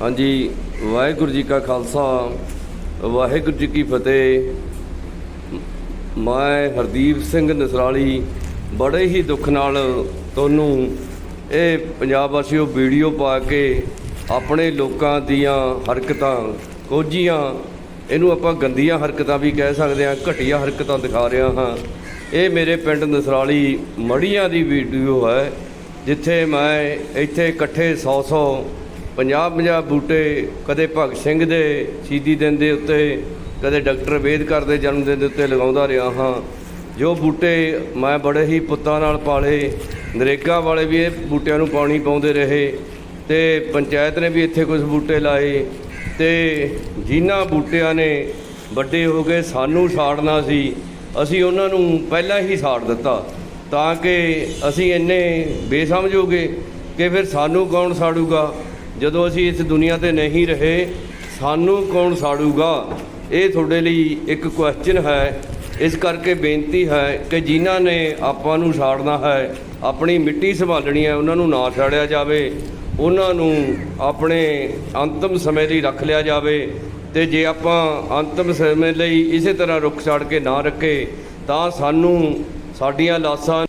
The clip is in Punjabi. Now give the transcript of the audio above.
ਹਾਂਜੀ, ਵਾਹਿਗੁਰੂ ਜੀ ਕਾ ਖਾਲਸਾ, ਵਾਹਿਗੁਰੂ ਜੀ ਕੀ ਫਤਿਹ। ਮੈਂ ਹਰਦੀਪ ਸਿੰਘ ਨਸਰਾਲੀ ਬੜੇ ਹੀ ਦੁੱਖ ਨਾਲ ਤੁਹਾਨੂੰ ਇਹ ਪੰਜਾਬ ਵਾਸੀਓ ਵੀਡੀਓ ਪਾ ਕੇ ਆਪਣੇ ਲੋਕਾਂ ਦੀਆਂ ਹਰਕਤਾਂ, ਕੋਝੀਆਂ, ਇਹਨੂੰ ਆਪਾਂ ਗੰਦੀਆਂ ਹਰਕਤਾਂ ਵੀ ਕਹਿ ਸਕਦੇ ਹਾਂ, ਘਟੀਆ ਹਰਕਤਾਂ ਦਿਖਾ ਰਿਹਾ ਹਾਂ। ਇਹ ਮੇਰੇ ਪਿੰਡ ਨਸਰਾਲੀ ਮੜੀਆਂ ਦੀ ਵੀਡੀਓ ਹੈ, ਜਿੱਥੇ ਮੈਂ ਇੱਥੇ ਇਕੱਠੇ 100 100 50 50 ਬੂਟੇ ਕਦੇ ਭਗਤ ਸਿੰਘ ਦੇ ਸ਼ਹੀਦੀ ਦਿਨ ਦੇ ਉੱਤੇ, ਕਦੇ ਡਾਕਟਰ ਅੰਬੇਦਕਰ ਦੇ ਜਨਮ ਦਿਨ ਦੇ ਉੱਤੇ ਲਗਾਉਂਦਾ ਰਿਹਾ ਹਾਂ। ਜੋ ਬੂਟੇ ਮੈਂ ਬੜੇ ਹੀ ਪੁੱਤਾਂ ਨਾਲ ਪਾਲੇ, ਨਰੇਗਾ ਵਾਲੇ ਵੀ ਇਹ ਬੂਟਿਆਂ ਨੂੰ ਪਾਣੀ ਪਾਉਂਦੇ ਰਹੇ ਤੇ ਪੰਚਾਇਤ ਨੇ ਵੀ ਇੱਥੇ ਕੁਝ ਬੂਟੇ ਲਾਏ ਤੇ ਜਿਨ੍ਹਾਂ ਬੂਟਿਆਂ ਨੇ ਵੱਡੇ ਹੋ ਕੇ ਸਾਨੂੰ ਸਾੜਨਾ ਸੀ, ਅਸੀਂ ਉਹਨਾਂ ਨੂੰ ਪਹਿਲਾਂ ਹੀ ਸਾੜ ਦਿੱਤਾ ਤਾਂ ਕਿ ਅਸੀਂ ਇੰਨੇ ਬੇਸਮਝ ਹੋ ਗਏ ਕਿ ਫਿਰ ਸਾਨੂੰ ਕੌਣ ਸਾੜੂਗਾ? ਜਦੋਂ ਅਸੀਂ ਇਸ ਦੁਨੀਆ ਤੇ ਨਹੀਂ ਰਹੇ, ਸਾਨੂੰ ਕੌਣ ਸਾੜੂਗਾ? ਇਹ ਤੁਹਾਡੇ ਲਈ ਇੱਕ ਕੁਐਸਚਨ ਹੈ। ਇਸ ਕਰਕੇ ਬੇਨਤੀ ਹੈ ਕਿ ਜਿਨ੍ਹਾਂ ਨੇ ਆਪਾਂ ਨੂੰ ਸਾੜਨਾ ਹੈ, ਆਪਣੀ ਮਿੱਟੀ ਸੰਭਾਲਣੀ ਹੈ, ਉਹਨਾਂ ਨੂੰ ਨਾ ਸਾੜਿਆ ਜਾਵੇ। ਉਹਨਾਂ ਨੂੰ ਆਪਣੇ ਅੰਤਮ ਸਮੇਂ ਲਈ ਰੱਖ ਲਿਆ ਜਾਵੇ। ਤੇ ਜੇ ਆਪਾਂ ਅੰਤਮ ਸਮੇਂ ਲਈ ਇਸੇ ਤਰ੍ਹਾਂ ਰੁੱਖ ਛੱਡ ਕੇ ਨਾ ਰੱਖੇ, ਤਾਂ ਸਾਨੂੰ ਸਾਡੀਆਂ ਲਾਸ਼ਾਂ